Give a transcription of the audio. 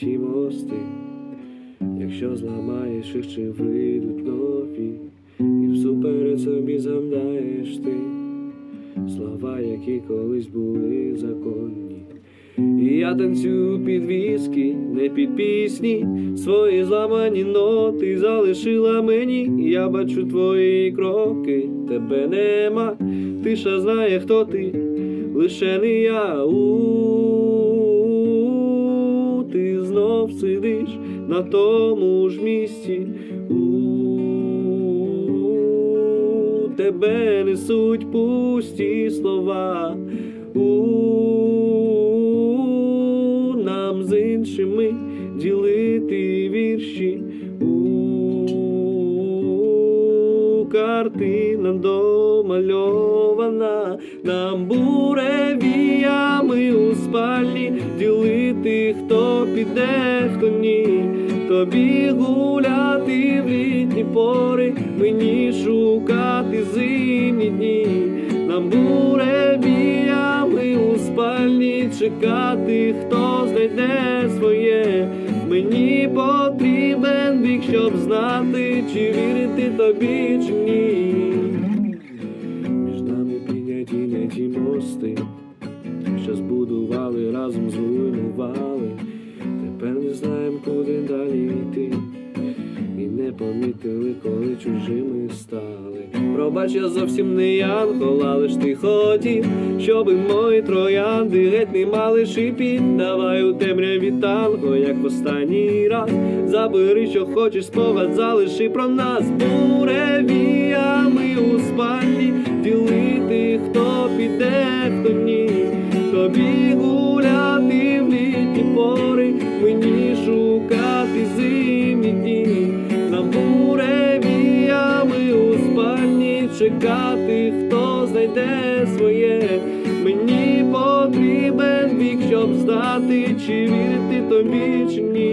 ті мости, якщо зламаєш їх, чи вийдуть нові, і всуперед собі згадаєш ти слова, які колись були законні. І я танцюю під віскі, не під пісні, свої зламані ноти залишила мені. Я бачу твої кроки, тебе нема. Тиша знає, хто ти, лише не я. У ти знов сидиш на тому ж місці. У тебе несуть пусті слова. У нам з іншими ділити вірші. У картина домальована, нам буревіями у спальні ділити, хто піде, хто ні. Тобі гуляти в літні пори, мені шукати зимні дні. Нам буревіями у спальні чекати, хто знайде своє. Мені потрібен вік, щоб знати, чи вірити тобі, чи ні. Між нами підняті мости, що збудували, разом зруйнували. Тепер не знаємо, куди далі йти. І не помітили, коли чужими стали. Пробач, я зовсім не янгол, але ж ти хотів, щоби мої троянди геть не мали шипів. Давай у темряві танго, як в останній раз. Забери, що хочеш, спогад, залиши про нас буревіями у Тобі гуляти в літні пори, мені шукати зимні дні, на буревіями у спальні чекати, хто знайде своє. Мені потрібен вік, щоб знати, чи вірити тобі, чи ні.